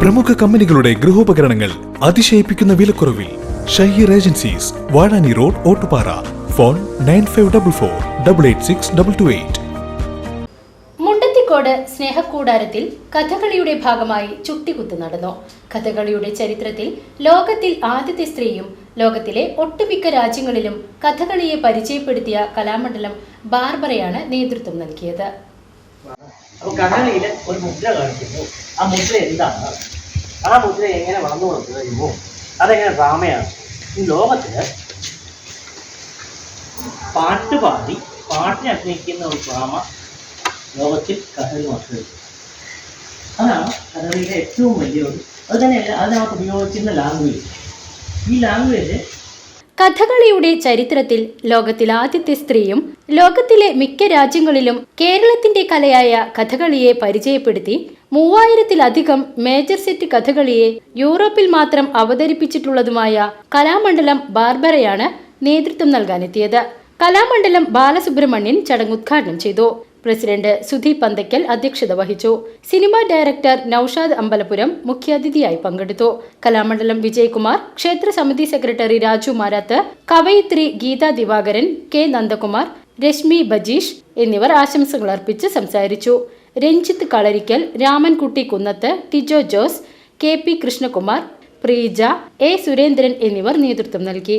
പ്രമുഖ കമ്പനികളുടെ ഗൃഹോപകരണങ്ങൾ അതിശയിപ്പിക്കുന്ന വിലക്കുറവിൽ Shaheer agencies Vazhani road Ottupara. Phone nine five double four double eight six double two eight. Mundathikode സ്നേഹക്കൂടാരത്തിൽ കഥകളിയുടെ ഭാഗമായി ചുട്ടികുത്ത് നടന്നു. കഥകളിയുടെ ചരിത്രത്തിൽ ലോകത്തിൽ ആദ്യത്തെ സ്ത്രീയും ലോകത്തിലെ ഒട്ടുമിക്ക രാജ്യങ്ങളിലും കഥകളിയെ പരിചയപ്പെടുത്തിയ കലാമണ്ഡലം ബാർബറയാണ് നേതൃത്വം നൽകിയത്. അപ്പൊ കണ്ണനയിൽ ഒരു മുദ്ര കാണിക്കുന്നു. ആ മുദ്ര എന്താണ്? ആ മുദ്ര എങ്ങനെ വളർന്നു കൊടുക്കുന്നു അതെങ്ങനെ ഡ്രാമയാണ് ഈ ലോകത്തിൽ പാട്ട് പാടി പാട്ടിനെ അഭിനയിക്കുന്ന ഒരു ഡ്രാമ ലോകത്തിൽ കഥകൾ മാത്രമേ അതാണ് കഥകളിയുടെ ഏറ്റവും വലിയൊരു അത് തന്നെയല്ല അതിനകത്ത് ഉപയോഗിക്കുന്ന ലാംഗ്വേജ് ഈ ലാംഗ്വേജ് കഥകളിയുടെ ചരിത്രത്തിൽ ലോകത്തിലാദ്യത്തെ സ്ത്രീയും ലോകത്തിലെ മിക്ക രാജ്യങ്ങളിലും കേരളത്തിന്റെ കലയായ കഥകളിയെ പരിചയപ്പെടുത്തി മൂവായിരത്തിലധികം മേജർ സെറ്റ് കഥകളിയെ യൂറോപ്പിൽ മാത്രം അവതരിപ്പിച്ചിട്ടുള്ളതുമായ കലാമണ്ഡലം ബാർബറയാണ് നേതൃത്വം നൽകാനെത്തിയത്. കലാമണ്ഡലം ബാലസുബ്രഹ്മണ്യൻ ചടങ്ങ് ഉദ്ഘാടനം ചെയ്തു. പ്രസിഡന്റ് സുധി പന്തയ്ക്കൽ അധ്യക്ഷത വഹിച്ചു സിനിമാ ഡയറക്ടർ നൌഷാദ് അമ്പലപുരം മുഖ്യാതിഥിയായി പങ്കെടുത്തു കലാമണ്ഡലം വിജയകുമാർ ക്ഷേത്ര സമിതി സെക്രട്ടറി രാജു മാരാത്ത് കവയിത്രി ഗീത ദിവാകരൻ കെ നന്ദകുമാർ രശ്മി ബജീഷ് എന്നിവർ ആശംസകൾ അർപ്പിച്ച് സംസാരിച്ചു Ranjith Kalarikkal Ramankutty Kunnath Tijo Jose K P Krishnakumar Preeja A Surendran എന്നിവർ നേതൃത്വം നൽകി